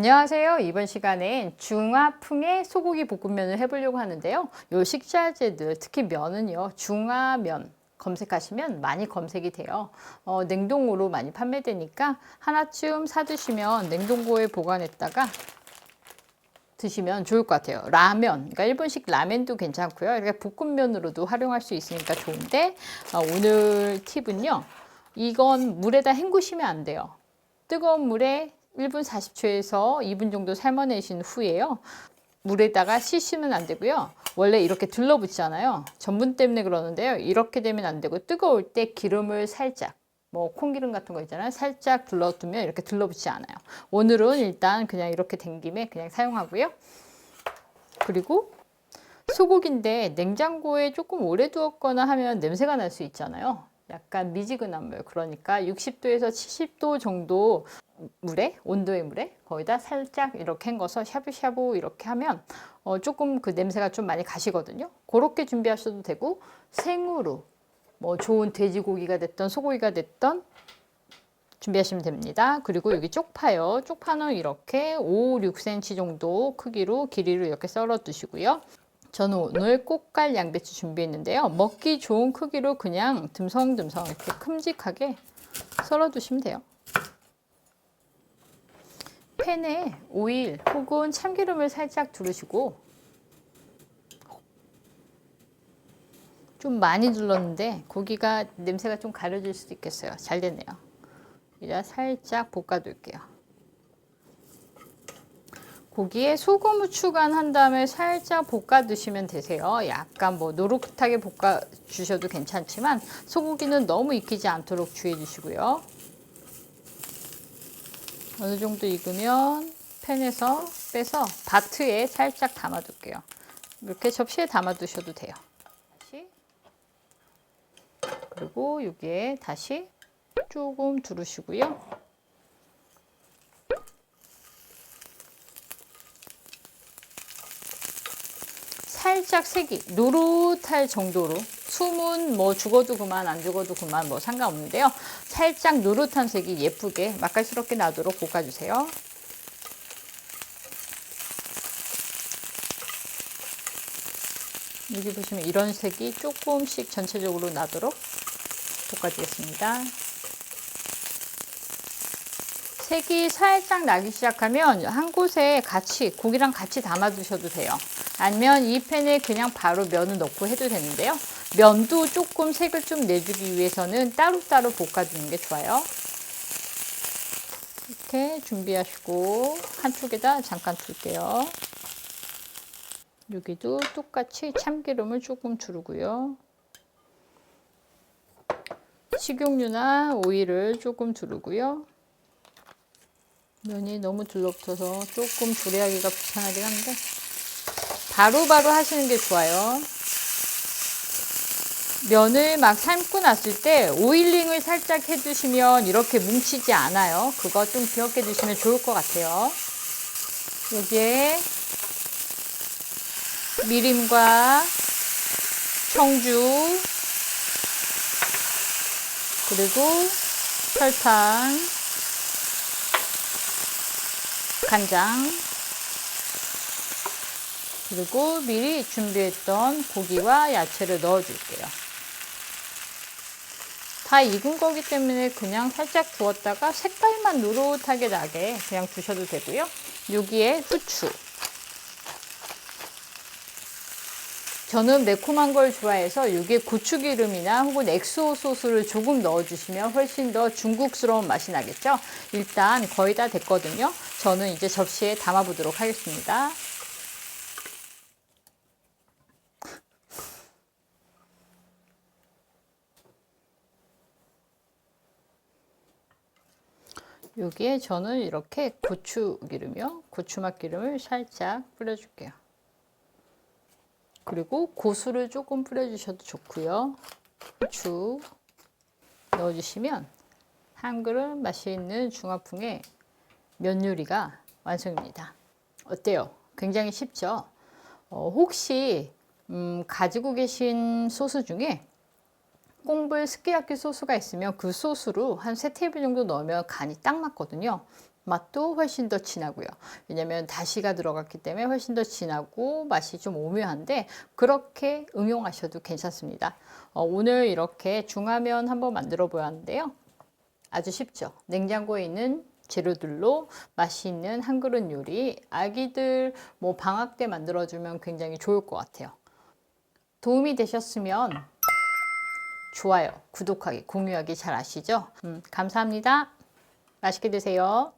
안녕하세요. 이번 시간엔 중화풍의 소고기 볶음면을 해보려고 하는데요. 요 식자재들, 특히 면은요, 중화면 검색하시면 많이 검색이 돼요. 어, 냉동으로 많이 판매되니까 하나쯤 사두시면 냉동고에 보관했다가 드시면 좋을 것 같아요. 라면, 그러니까 일본식 라면도 괜찮고요. 이렇게 볶음면으로도 활용할 수 있으니까 좋은데 어, 오늘 팁은요. 이건 물에다 헹구시면 안 돼요. 뜨거운 물에 1분 40초에서 2분 정도 삶아내신 후에요. 물에다가 씻으면 안 되고요. 원래 이렇게 들러붙잖아요. 전분 때문에 그러는데요. 이렇게 되면 안 되고 뜨거울 때 기름을 살짝 뭐 콩기름 같은 거 있잖아요. 살짝 둘러두면 이렇게 들러붙지 않아요. 오늘은 일단 그냥 이렇게 된 김에 그냥 사용하고요. 그리고 소고기인데 냉장고에 조금 오래 두었거나 하면 냄새가 날 수 있잖아요. 약간 미지근한 물. 그러니까 60도에서 70도 정도 물에 온도의 물에 거기다 살짝 이렇게 헹궈서 샤브샤브 이렇게 하면 어, 조금 그 냄새가 좀 많이 가시거든요. 그렇게 준비하셔도 되고 생으로 뭐 좋은 돼지고기가 됐던 소고기가 됐던 준비하시면 됩니다. 그리고 여기 쪽파요. 쪽파는 이렇게 5, 6cm 정도 크기로 길이로 이렇게 썰어 두시고요. 저는 오늘 꽃갈 양배추 준비했는데요. 먹기 좋은 크기로 그냥 듬성듬성 이렇게 큼직하게 썰어 두시면 돼요. 팬에 오일 혹은 참기름을 살짝 두르시고 좀 많이 둘렀는데 고기가 냄새가 좀 가려질 수도 있겠어요. 잘 됐네요. 이제 살짝 볶아둘게요. 고기에 소금 후추간 한 다음에 살짝 볶아 두시면 되세요. 약간 뭐 노릇하게 볶아 주셔도 괜찮지만 소고기는 너무 익히지 않도록 주의해 주시고요. 어느 정도 익으면 팬에서 빼서 바트에 살짝 담아 둘게요. 이렇게 접시에 담아 두셔도 돼요. 다시 그리고 여기에 다시 조금 두르시고요. 살짝 색이 노릇할 정도로 숨은 뭐 죽어도 그만 안 죽어도 그만 뭐 상관없는데요. 살짝 노릇한 색이 예쁘게 맛깔스럽게 나도록 볶아주세요. 여기 보시면 이런 색이 조금씩 전체적으로 나도록 볶아주겠습니다. 색이 살짝 나기 시작하면 한 곳에 같이 고기랑 같이 담아 두셔도 돼요. 아니면 이 팬에 그냥 바로 면을 넣고 해도 되는데요. 면도 조금 색을 좀 내주기 위해서는 따로따로 볶아주는 게 좋아요. 이렇게 준비하시고 한쪽에다 잠깐 둘게요. 여기도 똑같이 참기름을 조금 두르고요. 식용유나 오일을 조금 두르고요. 면이 너무 들러붙어서 조금 조리하기가 귀찮하긴 한데 바로바로 바로 하시는 게 좋아요. 면을 막 삶고 났을 때 오일링을 살짝 해주시면 이렇게 뭉치지 않아요. 그거 좀 기억해 두시면 좋을 것 같아요. 여기에 미림과 청주 그리고 설탕 간장 그리고 미리 준비했던 고기와 야채를 넣어 줄게요. 다 익은 거기 때문에 그냥 살짝 두었다가 색깔만 노릇하게 나게 그냥 두셔도 되고요. 여기에 후추. 저는 매콤한 걸 좋아해서 여기에 고추기름이나 혹은 엑소 소스를 조금 넣어주시면 훨씬 더 중국스러운 맛이 나겠죠. 일단 거의 다 됐거든요. 저는 이제 접시에 담아보도록 하겠습니다. 여기에 저는 이렇게 고추 기름이요. 고추맛 기름을 살짝 뿌려줄게요. 그리고 고수를 조금 뿌려주셔도 좋고요. 후추 넣어주시면 한 그릇 맛있는 중화풍의 면 요리가 완성입니다. 어때요? 굉장히 쉽죠? 어, 혹시 음, 가지고 계신 소스 중에 꽁불 스키야키 소스가 있으면 그 소스로 한 세 테이블 정도 넣으면 간이 딱 맞거든요. 맛도 훨씬 더 진하고요. 왜냐면 다시가 들어갔기 때문에 훨씬 더 진하고 맛이 좀 오묘한데 그렇게 응용하셔도 괜찮습니다. 어, 오늘 이렇게 중화면 한번 만들어 보았는데요. 아주 쉽죠. 냉장고에 있는 재료들로 맛있는 한 그릇 요리 아기들 뭐 방학 때 만들어주면 굉장히 좋을 것 같아요. 도움이 되셨으면 좋아요, 구독하기, 공유하기 잘 아시죠? 음, 감사합니다. 맛있게 드세요.